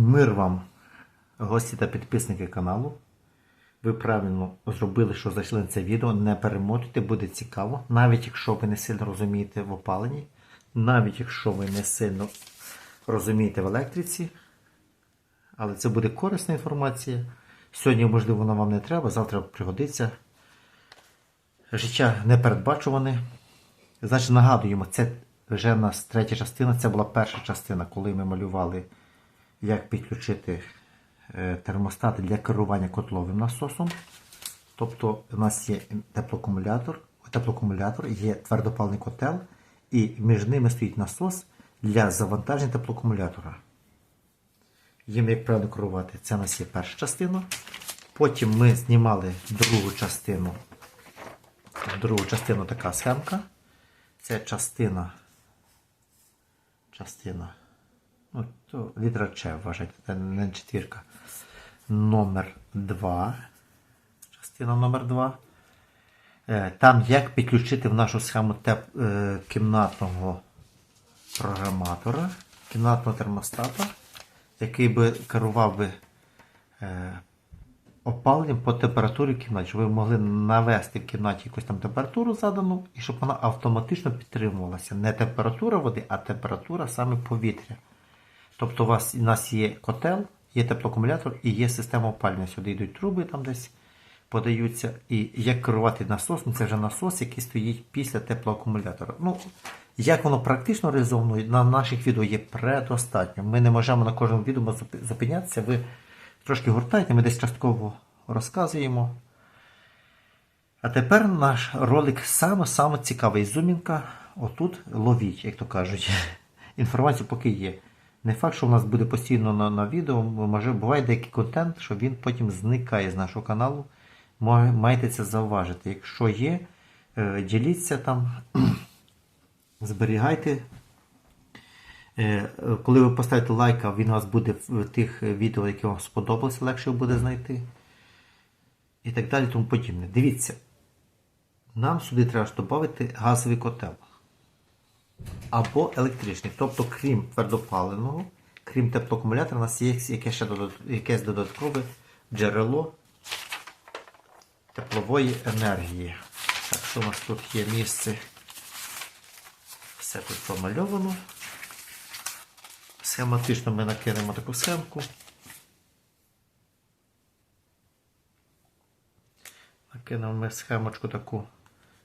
Мир вам, гості та підписники каналу. Ви правильно зробили, що зайшли на це відео. Не перемотуйте, буде цікаво. Навіть якщо ви не сильно розумієте в опаленні, навіть якщо ви не сильно розумієте в електриці, але це буде корисна інформація. Сьогодні, можливо, вона вам не треба, завтра пригодиться. Життя непередбачуване. Значить, нагадуємо, це вже у нас третя частина. Це була перша частина, коли ми малювали, як підключити е, термостати для керування котловим насосом. Тобто, у нас є теплоакумулятор, теплоакумулятор, є твердопаливний котел, і між ними стоїть насос для завантаження теплоакумулятора. Їм як правильно керувати, це у нас є перша частина. Потім ми знімали другу частину. Другу частину така схемка. Це частина. Частина. Ну, літера Ч, вважайте, це не четвірка. Номер 2. Частина номер 2. Е, Там як підключити в нашу схему теп, е, кімнатного програматора, кімнатного термостата, який би керував би е, опаленням по температурі кімнаті, щоб ви могли навести в кімнаті якусь там температуру задану, і щоб вона автоматично підтримувалася. Не температура води, а температура саме повітря. Тобто у вас у нас є котел, є теплоакумулятор і є система опалення. Сюди йдуть труби там десь подаються. І як керувати насосом, це вже насос, який стоїть після теплоакумулятора. Ну, як воно практично реалізовано, на наших відео є предостатньо. Ми не можемо на кожному відео зупинятися. Ви трошки гуртайте, ми десь частково розказуємо. А тепер наш ролик саме-саме цікавий. Зумінка. Отут ловіть, як то кажуть. Інформацію поки є. Не факт, що у нас буде постійно на, на відео, може буває деякий контент, що він потім зникає з нашого каналу. Ма- Маєте це зауважити. Якщо є, е, діліться там, зберігайте. Е, Коли ви поставите лайк, він у вас буде в тих відео, які вам сподобалися, легше буде знайти. І так далі, тому подібне. Дивіться, нам сюди треба ж додати газовий котел. Або електричний. Тобто, крім твердопаленого, крім теплоакумулятора, у нас є яке ще додат- якесь додаткове джерело теплової енергії. Так, що у нас тут є місце? Все тут помальовано. Схематично ми накинемо таку схемку. Накинемо ми схемочку таку,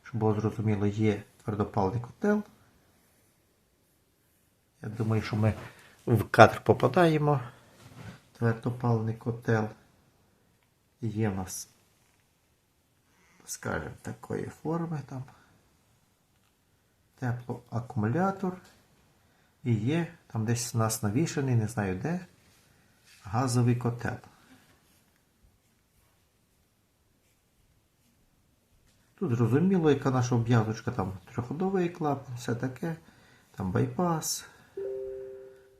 щоб було зрозуміло, є твердопаливний котел. Я думаю, що ми в кадр попадаємо. Твердопаливний котел. Є в нас, скажімо, такої форми там. Теплоакумулятор. І є там десь у нас навішаний, не знаю де, газовий котел. Тут зрозуміло, яка наша обв'язочка, там триходовий клапан, все таке, там байпас,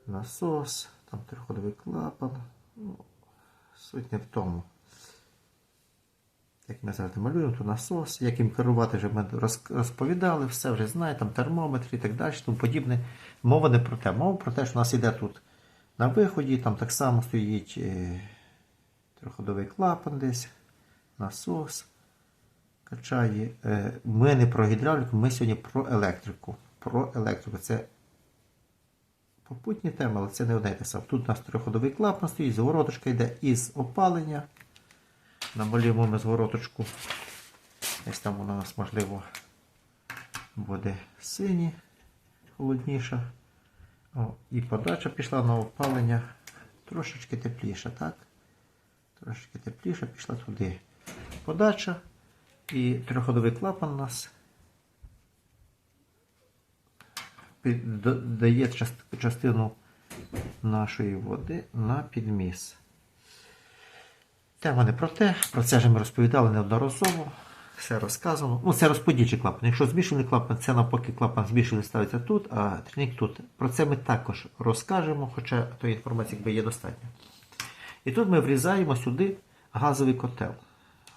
насос, там триходовий клапан. Ну, суть не в тому. Як ми завжди малюємо, то насос, як їм керувати, вже ми розповідали, все вже знає, там термометр і так далі, тому подібне. Мова не про те. Мова про те, що у нас іде тут на виході, там так само стоїть е, триходовий клапан десь, насос качає. Е, Ми не про гідравліку, ми сьогодні про електрику. Про електрику. Це попутні теми, але це не одне те саме. Тут у нас триходовий клапан стоїть, звороточка йде із опалення. Намалюємо ми звороточку. Десь там вона у нас, можливо, буде сині, холодніша. О, і подача пішла на опалення трошечки тепліша, так? Трошечки тепліша пішла туди. Подача і трьохходовий клапан у нас під- да- дає частину нашої води на підміс. Тема не про те, про це вже ми розповідали неодноразово. Все розказано. Ну, це розподільчий клапан. Якщо збільшений клапан, це навпаки клапан збільшений ставиться тут, а трійник тут. Про це ми також розкажемо, хоча тої інформації якби є достатньо. І тут ми врізаємо сюди газовий котел.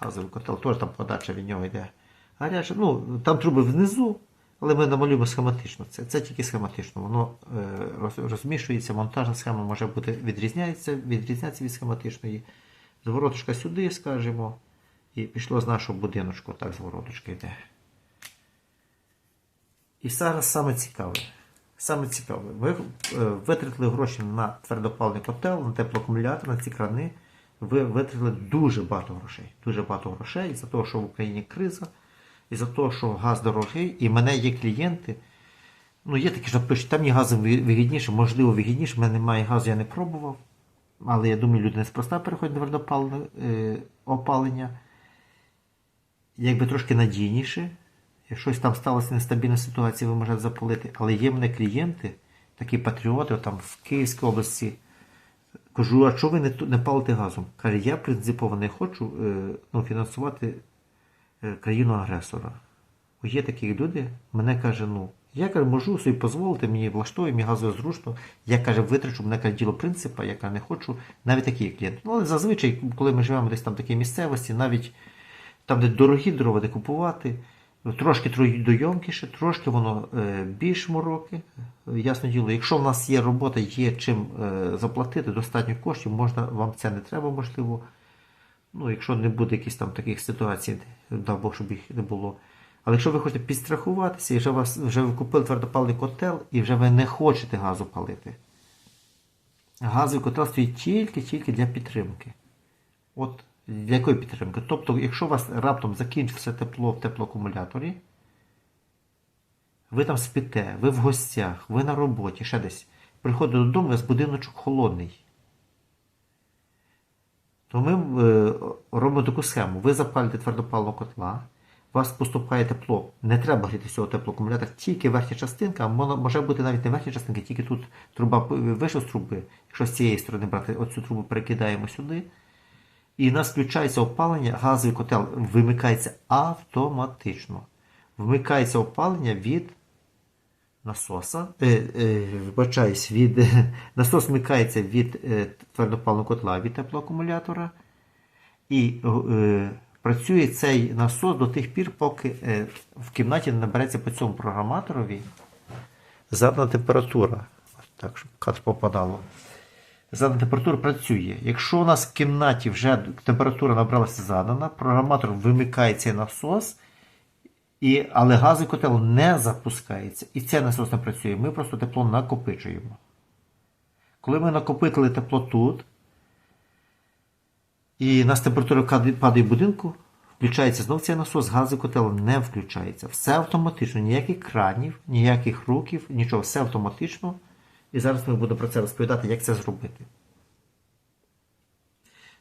Газовий котел, теж там подача від нього йде гаряча. Ну, там труби внизу, Але ми намалюємо схематично. Це, це тільки схематично. Воно е, розмішується, монтажна схема може бути відрізняється, відрізняється від схематичної. Звороточка сюди, скажімо, і пішло з нашого будиночку, так звороточка йде. І зараз саме цікаве. Саме цікаве. Ви е, витратили гроші на твердопаливний котел, на теплоакумулятор, на ці крани. Ви витратили дуже багато грошей. Дуже багато грошей за того, що в Україні криза, і за того, що газ дорогий, і в мене є клієнти. Ну, є такі, що пишуть, там є газом вигідніше, можливо, вигідніше, в мене немає газу, я не пробував. Але я думаю, люди неспроста переходять на твердопаливне е, опалення. Якби трошки надійніше. Якщо там сталася нестабільна ситуація, ви можете запалити. Але є в мене клієнти, такі патріоти, там в Київській області. Кажу, а чого ви не, не палите газом? Каже, я принципово не хочу е, ну, фінансувати країну-агресора. Є такі люди, мене каже, ну, я каже, можу собі дозволити, мені влаштовує, мені газово зручно. Я каже, витрачу, мене каже, діло принципа, я каже, не хочу. Навіть такі є клієнти. Ну, але зазвичай, коли ми живемо десь там в такій місцевості, навіть там, де дорогі дрова, де купувати, трошки трудойомкіше, трошки воно е, більш мороки. Е, Ясно діло, якщо в нас є робота, є чим е, заплатити, достатньо коштів, можна, вам це не треба, можливо. Ну, якщо не буде якихось там таких ситуацій, дай Бог, щоб їх не було. Але якщо ви хочете підстрахуватися, і вже, вас, вже ви купили твердопаливний котел, і вже ви не хочете газу палити. Газовий котел стоїть тільки-тільки для підтримки. От для якої підтримки? Тобто, якщо у вас раптом закінчиться тепло в теплоакумуляторі, ви там спите, ви в гостях, ви на роботі, ще десь. Приходите додому, у вас будиночок холодний. То ми е, робимо таку схему. Ви запалите твердопаливного котла, у вас поступає тепло. Не треба гріти цього теплоакумулятора, тільки верхня частинка, а може бути навіть не верхня частинка, тільки тут труба вийшла з труби. Якщо з цієї сторони брати, оцю трубу перекидаємо сюди. І у нас включається опалення, газовий котел вимикається автоматично. Вмикається опалення від насоса. Е, е, вибачаюсь, від, насос вмикається від е, твердопаливного котла від теплоакумулятора. І е, працює цей насос до тих пір, поки е, в кімнаті не набереться по цьому програматорові задана температура. Так, щоб кат попадало. Задана температура працює. Якщо у нас в кімнаті вже температура набралася задана, програматор вимикає цей насос, і, але газовий котел не запускається. І цей насос не працює. Ми просто тепло накопичуємо. Коли ми накопитили тепло тут, і у нас температура падає в будинку, включається знов цей насос, газовий котел не включається. Все автоматично, ніяких кранів, ніяких руків, нічого, все автоматично. І зараз ми будемо про це розповідати, як це зробити.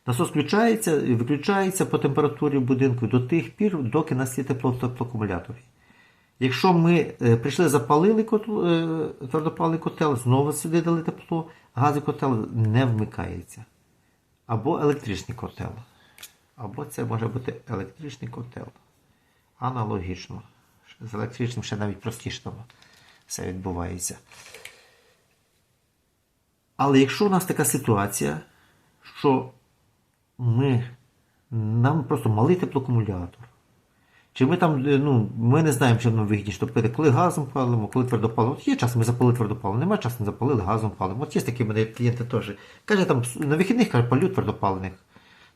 Насос включається і виключається по температурі будинку до тих пір, доки нас є тепло в теплоакумуляторі. Якщо ми е, прийшли, запалили котл, е, твердопаливний котел, знову сюди дали тепло, газовий котел не вмикається. Або електричний котел. Або це може бути електричний котел. Аналогічно. З електричним ще навіть простіше все відбувається. Але якщо у нас така ситуація, що ми, нам просто малий теплоакумулятор, чи ми там, е, ну, ми не знаємо, чим нам вигідніше топити, коли газом палимо, коли твердопаливом. От є час, ми запалили твердопаливо, немає часу, не запалили газом палимо. От є такі мене клієнти теж. Каже, там на вихідних каже, палю твердопаливних,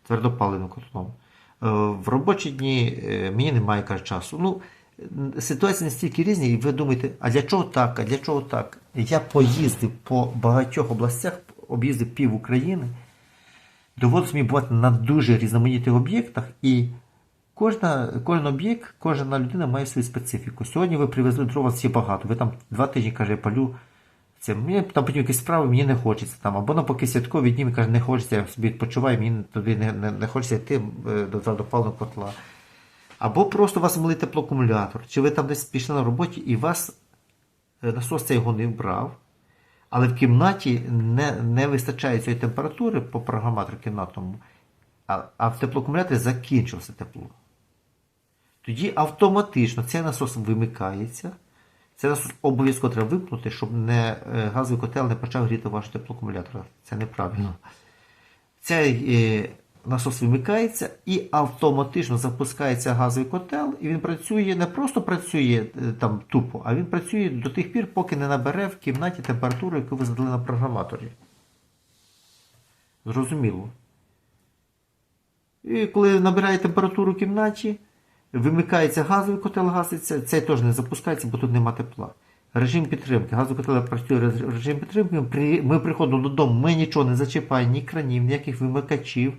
твердопаливним котлом. Е, В робочі дні е, мені немає каже, часу. Ну, м, ситуації настільки різні, і ви думаєте, а для чого так, а для чого так? Я поїздив по багатьох областях, об'їздив пів України. Доводиться мені бувати на дуже різноманітних об'єктах, і кожна, кожен об'єкт, кожна людина має свою специфіку. Сьогодні ви привезли дрова всі багато. Ви там два тижні каже, палю. Це мені там потім якісь справи, мені не хочеться там. Або навпаки святкові дні каже, не хочеться, я собі відпочиваю, мені туди не, не, не хочеться йти е, до твердопаливного котла. Або просто у вас малий теплоакумулятор, чи ви там десь пішли на роботі і вас е, насос цей його не вбрав, але в кімнаті не, не вистачає цієї температури по програматору кімнатному, а, а в теплоакумуляторі закінчилося тепло. Тоді автоматично цей насос вимикається. Цей насос обов'язково треба вимкнути, щоб не, е, газовий котел не почав гріти ваш теплоакумулятор. Це неправильно. Цей е, насос вимикається і автоматично запускається газовий котел, і він працює, не просто працює е, там тупо, а він працює до тих пір, поки не набере в кімнаті температуру, яку ви задали на програматорі. Зрозуміло. І коли набирає температуру в кімнаті, вимикається газовий котел, гаситься, цей теж не запускається, бо тут нема тепла. Режим підтримки. Газовий котел працює режим підтримки. Ми приходимо додому, ми нічого не зачіпаємо, ні кранів, ніяких вимикачів,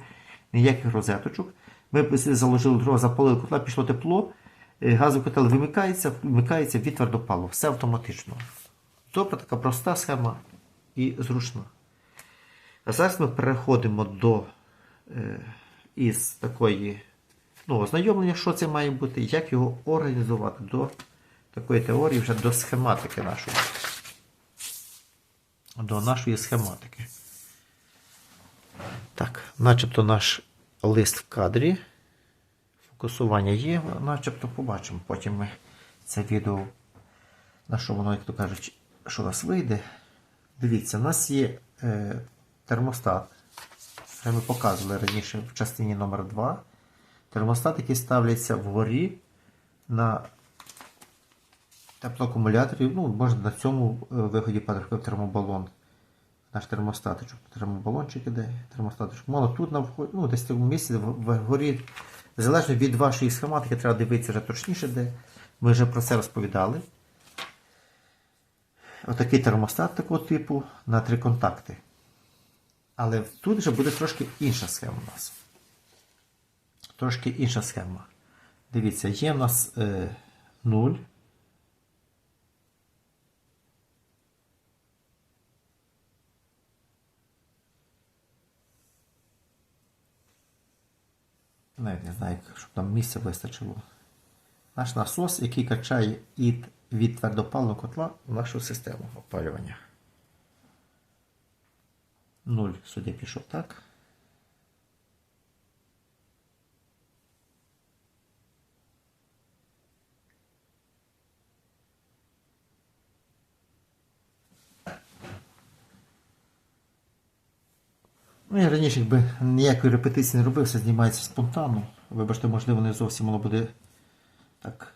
ніяких розеточок. Ми заложили дрова, запалили котла, пішло тепло, е, газовий котел вимикається, вмикається від твердопалу. Все автоматично. Тобто така проста схема і зручна. А зараз ми переходимо до е, із такої ну, ознайомлення, що це має бути, як його організувати до такої теорії, вже до схематики нашої. До нашої схематики. Так, начебто наш лист в кадрі. Фокусування є, начебто побачимо. Потім ми це відео, на що воно, як то кажуть, що у нас вийде. Дивіться, у нас є е, термостат. Це ми показували раніше в частині номер 2 Термостат, який ставляться вгорі на теплоакумуляторі. Ну, можна на цьому е, виході потрапив термобалон. Наш термостатичок. Термобалончик іде, термостатичок. Можна тут на вході, ну, десь в цьому місці вгорі. Залежно від вашої схематики, треба дивитися вже точніше, де. Ми вже про це розповідали. Отакий термостат такого типу на три контакти. Але тут вже буде трошки інша схема у нас. Трошки інша схема. Дивіться, є в нас е, 0. Навіть не знаю, щоб там місця вистачило. Наш насос, який качає від, твердопаливного котла в нашу систему опалювання. 0 сюди пішов так. Ну, я раніше, якби ніякої репетиції не робив, все знімається спонтанно. Вибачте, можливо, не зовсім воно буде так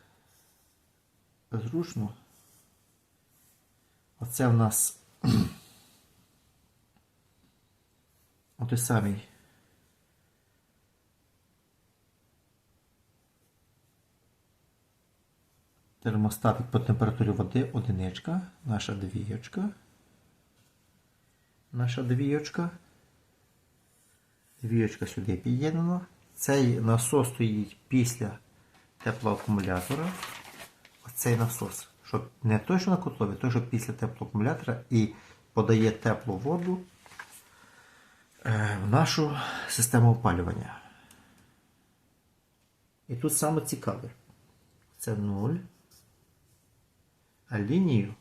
зручно. Оце в нас отой самий. Термостатик по температурі води одиничка, наша двієчка. Наша двієчка. Двієчка сюди під'єднана. Цей насос стоїть після теплоакумулятора. Оцей насос. Щоб не той, що на котлові, той, що після теплоакумулятора і подає теплу воду е, в нашу систему опалювання. І тут саме цікаве. Це 0. А лінію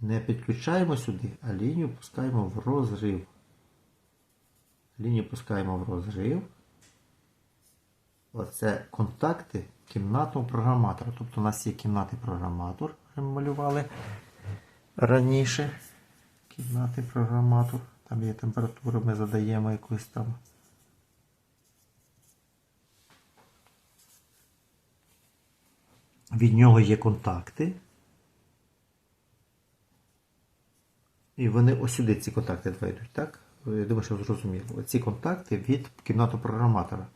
не підключаємо сюди, а лінію пускаємо в розрив. Лінію пускаємо в розрив. Оце контакти кімнатного програматора. Тобто у нас є кімнатний програматор, вже ми малювали раніше. Кімнатний програматор. Там є температура, ми задаємо якусь там. Від нього є контакти. І вони ось сюди ці контакти два йдуть, так? Я думаю, що зрозуміло. Оці контакти від кімнатного програматора.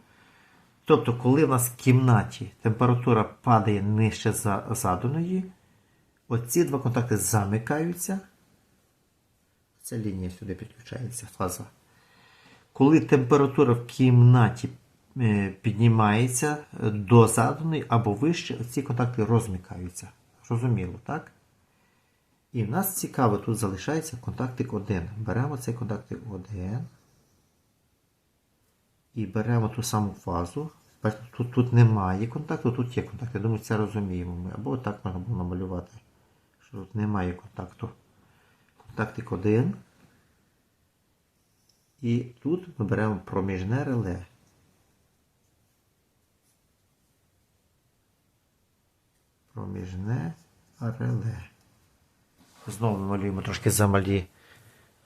Тобто, коли в нас в кімнаті температура падає нижче за заданої, оці два контакти замикаються. Ця лінія сюди підключається, фаза. Коли температура в кімнаті е, піднімається до заданої або вище, ці контакти розмикаються. Зрозуміло, так? І в нас цікаво, тут залишається контактик 1. Беремо цей контактик 1. І беремо ту саму фазу. Тут, тут немає контакту, тут є контакт. Я думаю, це розуміємо ми. Або так можна було намалювати, що тут немає контакту. Контактик 1. І тут ми беремо проміжне реле. Проміжне реле. Знову малюємо трошки замалі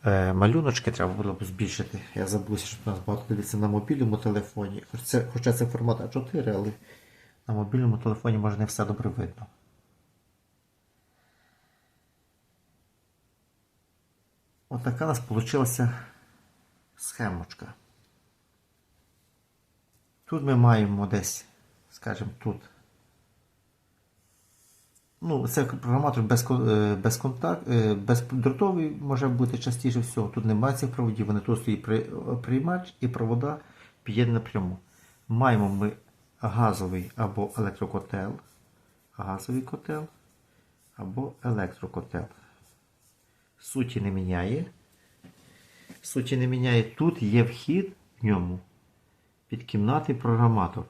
е, малюночки треба було б збільшити. Я забувся, що нас багато дивиться на мобільному телефоні. Хоч це, хоча це формат А4, але на мобільному телефоні може не все добре видно. Отака у нас вийшла схемочка. Тут ми маємо десь, скажімо, тут. Ну, це програматор без, безконтакт, бездротовий може бути частіше всього. Тут немає цих проводів, вони тут стоїть при- приймач і провода під'єднані напряму. Маємо ми газовий або електрокотел, газовий котел або електрокотел. Суті не міняє. Суті не міняє. Тут є вхід в ньому підкімнатний програматор.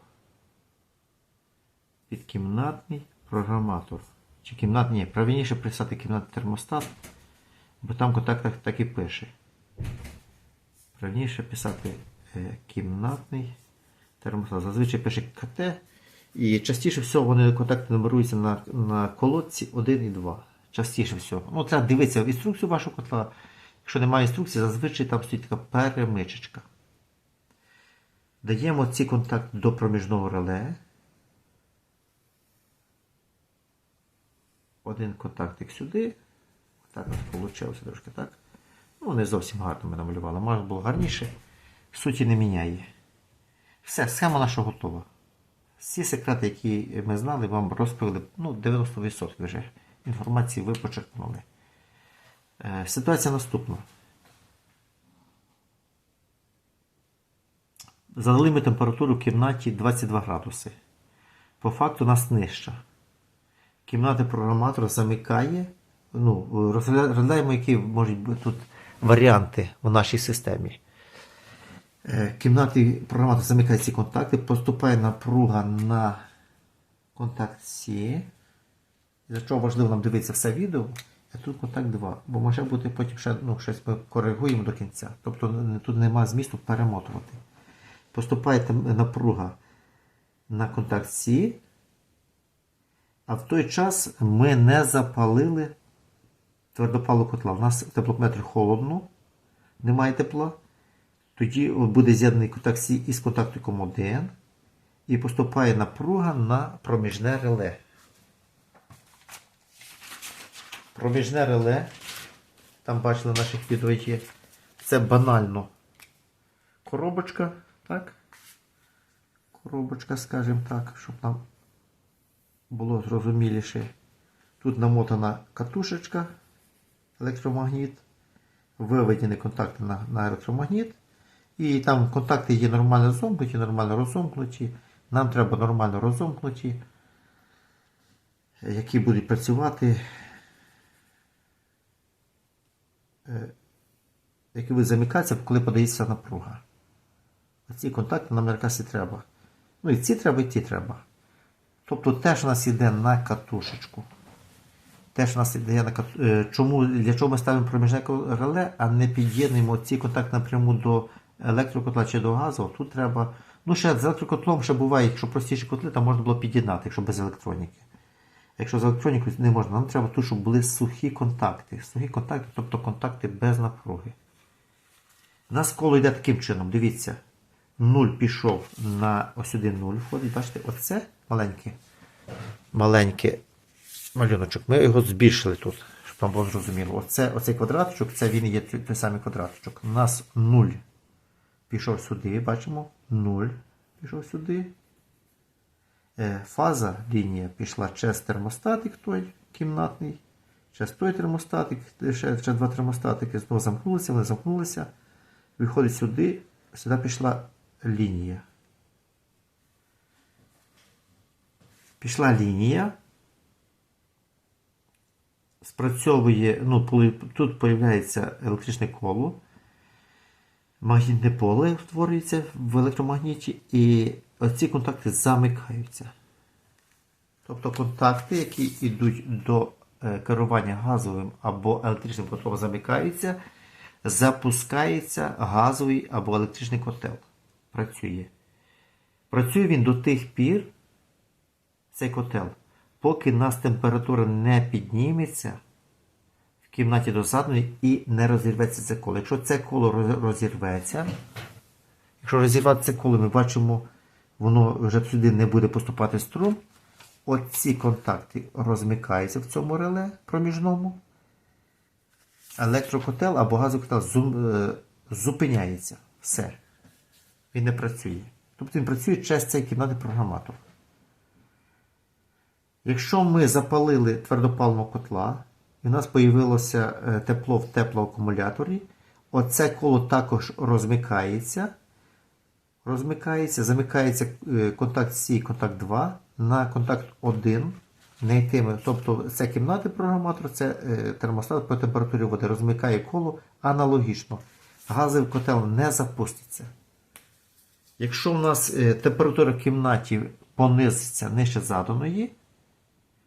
Підкімнатний програматор. Чи кімнатний, ні, правильніше писати кімнатний термостат, бо там в контактах так і пише. Правильніше писати е, кімнатний термостат. Зазвичай пише КТ. І частіше всього вони контакти нумеруються на, на колодці 1 і 2. Частіше всього. Ну, треба дивитися в інструкцію вашого котла. Якщо немає інструкції, зазвичай там стоїть така перемичечка. Даємо ці контакти до проміжного реле. Один контактик сюди. Так нас вийшло трошки так. Ну, не зовсім гарно ми намалювали. Може було гарніше. Суті не міняє. Все, схема наша готова. Всі секрети, які ми знали, вам розповіли ну, 90% вже інформації ви почерпнули. Е, Ситуація наступна. Задали ми температуру в кімнаті 22 градуси. По факту нас нижча. Кімната програматора замикає. Ну, розглядаємо, які можуть бути тут варіанти в нашій системі. Е, Кімнати програматор замикає ці контакти, поступає напруга на контакт C. Для чого важливо нам дивитися все відео, а тут контакт 2. Бо може бути потім ще ну, щось ми коригуємо до кінця. Тобто тут немає змісту перемотувати. Поступає напруга на контакт C, а в той час ми не запалили твердопалу котла. У нас в холодно, немає тепла. Тоді буде з'єднаний контакт із контактиком 1 і поступає напруга на проміжне реле. Проміжне реле, там бачили наших відео це банально коробочка, так? Коробочка, скажімо так, щоб нам було зрозуміліше. Тут намотана катушечка, електромагніт, виведені контакти на, на електромагніт. І там контакти є нормально замкнуті, нормально розомкнуті. Нам треба нормально розомкнуті, які будуть працювати, е, які будуть замикатися, коли подається напруга. А ці контакти нам якраз і треба. Ну і ці треба, і ті треба. Тобто теж у нас йде на катушечку. Теж у нас йде на кат- е, чому, для чого ми ставимо проміжне реле, а не під'єднуємо ці контакти напряму до електрокотла чи до газу. Тут треба. Ну, ще з електрокотлом ще буває, якщо простіші котли, там можна було під'єднати, якщо без електроніки. Якщо з електронікою не можна, нам треба тут, щоб були сухі контакти. Сухі контакти, тобто контакти без напруги. У нас коло йде таким чином, дивіться. 0 пішов на ось сюди 0 входить. Бачите, оце маленьке, маленьке малюночок. Ми його збільшили тут, щоб вам було зрозуміло. Оце, оцей квадраточок, це він є той, самий квадраточок. У нас 0 пішов сюди, бачимо. 0 пішов сюди. Е, Фаза лінія пішла через термостатик той кімнатний, через той термостатик, ще два термостатики, знову замкнулися, вони замкнулися. Виходить сюди, сюди пішла лінія. Пішла лінія. Спрацьовує, ну, тут появляється електричне коло, магнітне поле утворюється в електромагніті, і оці контакти замикаються. Тобто контакти, які йдуть до е, керування газовим або електричним котлом, замикаються, запускається газовий або електричний котел. Працює. Працює він до тих пір, цей котел, поки нас температура не підніметься в кімнаті до задної і не розірветься це коло. Якщо це коло розірветься, якщо розірвати це коло, ми бачимо, воно вже сюди не буде поступати струм. Оці контакти розмикаються в цьому реле проміжному. Електрокотел або газокотел е, зупиняється. Все. Він не працює. Тобто він працює через цей кімнатний програматор. Якщо ми запалили твердопаливного котла, і в нас появилося е, тепло в теплоакумуляторі, оце коло також розмикається. Розмикається, замикається е, контакт і контакт 2 на контакт 1. Не. Тобто це кімнатний програматор, це е, термостат по температурі води розмикає коло аналогічно. Газовий котел не запуститься. Якщо у нас температура в кімнаті понизиться нижче заданої,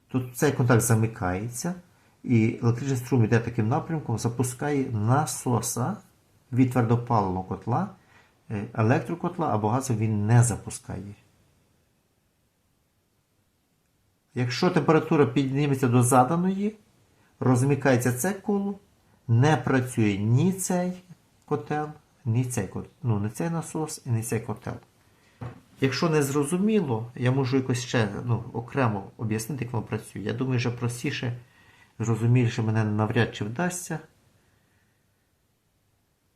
то цей контакт замикається, і електричний струм йде таким напрямком, запускає насоса від твердопаливного котла, е, електрокотла або газу він не запускає. Якщо температура підніметься до заданої, розмикається це коло, не працює ні цей котел, ні цей ну, не цей насос і не цей котел. Якщо не зрозуміло, я можу якось ще ну, окремо об'яснити, як воно працює. Я думаю, що простіше, зрозуміліше мене навряд чи вдасться.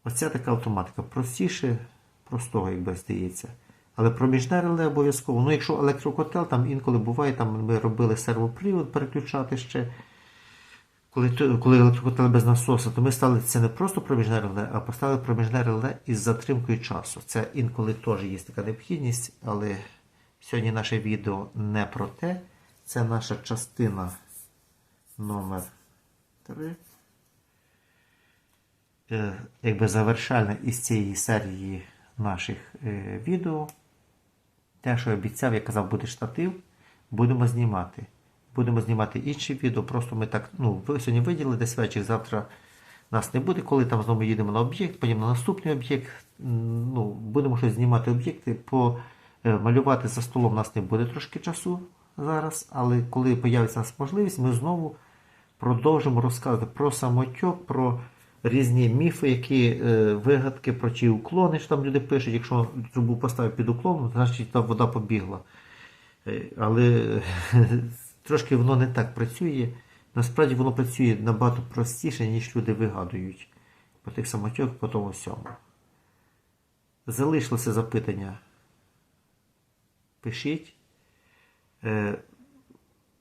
Оця така автоматика. Простіше, простого, якби здається. Але проміжне реле обов'язково. Ну, якщо електрокотел, там інколи буває, там ми робили сервопривод переключати ще. Коли, коли електрокотел без насоса, то ми ставили це не просто проміжне реле, а поставили проміжне реле із затримкою часу. Це інколи теж є така необхідність, але сьогодні наше відео не про те. Це наша частина номер 3. Е, Якби завершальна із цієї серії наших е, відео. Те, що я обіцяв, я казав, буде штатив, будемо знімати. Будемо знімати інші відео. Просто ми так, ну, сьогодні виділили десь вечір, завтра нас не буде, коли там знову їдемо на об'єкт, потім на наступний об'єкт. Ну, будемо щось знімати об'єкти. По е, за столом нас не буде трошки часу зараз, але коли появиться нас можливість, ми знову продовжимо розказувати про самотьок, про різні міфи, які е, вигадки, про ті уклони, що там люди пишуть. Якщо трубу поставив під уклоном, значить там вода побігла. Е, Але трошки воно не так працює. Насправді воно працює набагато простіше, ніж люди вигадують. По тих самотьок, по тому всьому. Залишилося запитання. Пишіть. Е,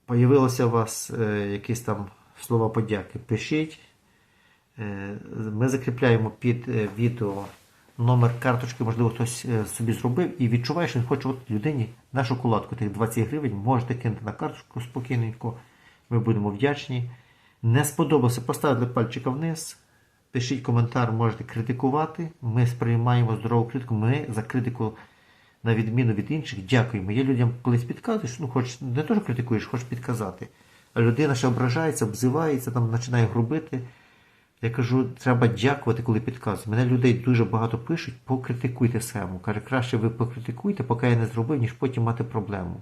Появилося у вас е, якісь там слова подяки. Пишіть. Е, Ми закріпляємо під е, відео номер карточки, можливо, хтось е, собі зробив і відчуває, що він хоче от людині на шоколадку тих 20 гривень, можете кинути на карточку спокійненько. Ми будемо вдячні. Не сподобалося, поставте пальчика вниз. Пишіть коментар, можете критикувати. Ми сприймаємо здорову критику. Ми за критику, на відміну від інших, дякуємо. Є людям колись підказуєш, ну хоч не що критикуєш, хочеш підказати. А людина ще ображається, обзивається, там починає грубити. Я кажу, треба дякувати, коли підказують. Мене людей дуже багато пишуть, покритикуйте схему. Каже, краще ви покритикуйте, поки я не зробив, ніж потім мати проблему.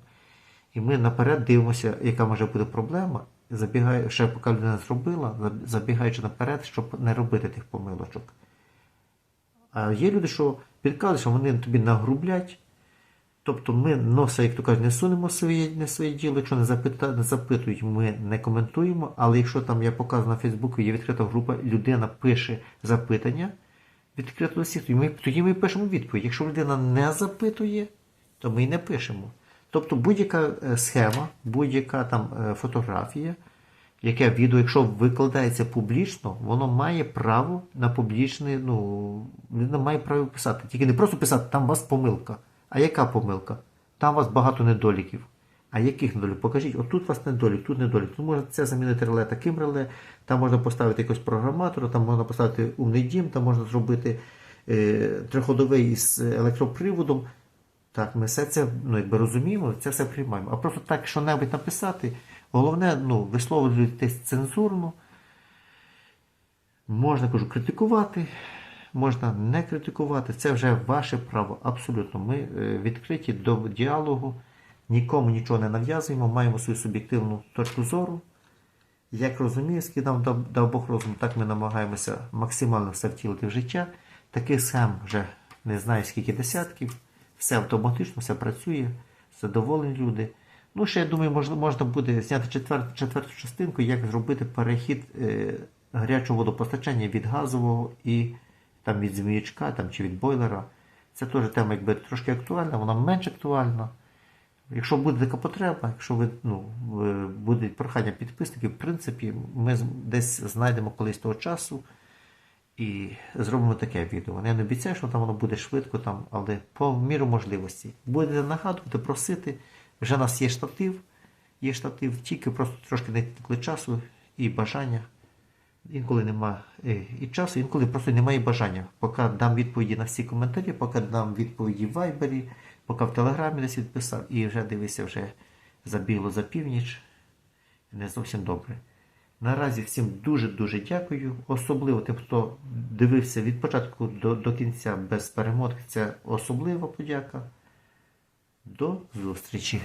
І ми наперед дивимося, яка може бути проблема. Забігає, ще поки людина зробила, забігаючи наперед, щоб не робити тих помилочок. А є люди, що підказують, що вони тобі нагрублять. Тобто ми носа, як то кажуть, не сунемо своє, не своє діло, якщо не, запита, не запитують, ми не коментуємо. Але якщо там я показую на Фейсбуку, є відкрита група, людина пише запитання, відкрито до всіх, ми, тоді ми пишемо відповідь. Якщо людина не запитує, то ми й не пишемо. Тобто будь-яка е, схема, будь-яка там е, фотографія, яке відео, якщо викладається публічно, воно має право на публічне, ну, людина має право писати. Тільки не просто писати, там у вас помилка. А яка помилка? Там у вас багато недоліків. А яких недоліків? Покажіть, отут у вас недолік, тут недолік. Тут можна це замінити реле таким реле, там можна поставити якогось програматора, там можна поставити умний дім, там можна зробити е, триходовий із електроприводом. Так, ми все це ну, якби розуміємо, це все приймаємо. А просто так, що небудь написати, головне, ну, висловлюватись цензурно. Можна кажу, критикувати, можна не критикувати. Це вже ваше право. Абсолютно. Ми е, відкриті до діалогу, нікому нічого не нав'язуємо, маємо свою суб'єктивну точку зору. Як розумію, нам дав, Бог розум, так ми намагаємося максимально все втілити в життя. Таких схем вже не знаю скільки десятків. Все автоматично, все працює, задоволені люди. Ну, ще я думаю, можна, буде зняти четвер, четверту частинку, як зробити перехід е, гарячого водопостачання від газового і там від зміючка там, чи від бойлера. Це теж тема якби трошки актуальна, вона менш актуальна. Якщо буде така потреба, якщо ви, ну, буде прохання підписників, в принципі, ми десь знайдемо колись того часу і зробимо таке відео. Я не обіцяю, що там воно буде швидко, там, але по міру можливості. Будете нагадувати, просити. Вже у нас є штатив, є штатив, тільки просто трошки не часу і бажання. Інколи нема е, і часу, інколи просто немає бажання. Поки дам відповіді на всі коментарі, поки дам відповіді в Вайбері, поки в Телеграмі десь відписав, і вже дивися, вже забігло за північ. Не зовсім добре. Наразі всім дуже-дуже дякую. Особливо тим, хто дивився від початку до, до кінця без перемотки. Це особлива подяка. До зустрічі!